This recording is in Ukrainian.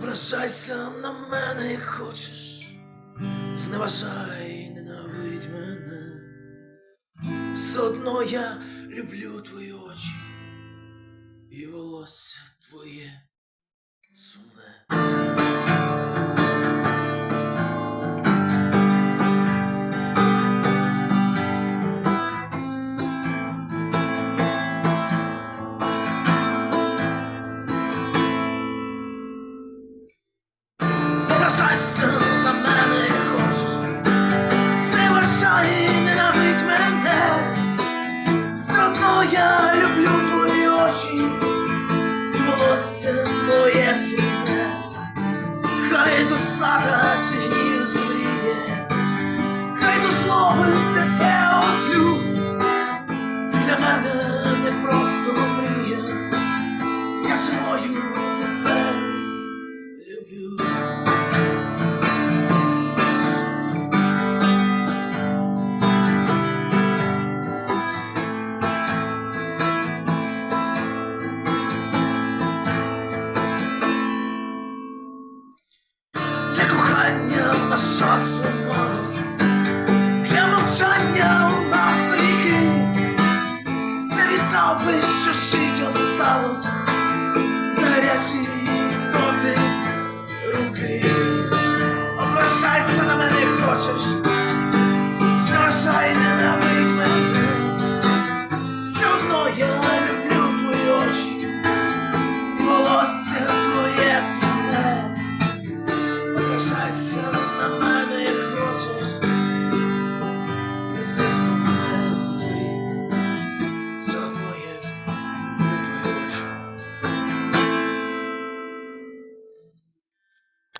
Ображайся на мене, як хочеш, зневажай, ненавидь мене. Все одно я люблю твої очі і волосся твоє сумне. Zauważasz, i nienawidź mnie Zrówno душа сумала, для мовчання у нас віки, завітав би, що осталось, зарячі коти на мене, хочеш.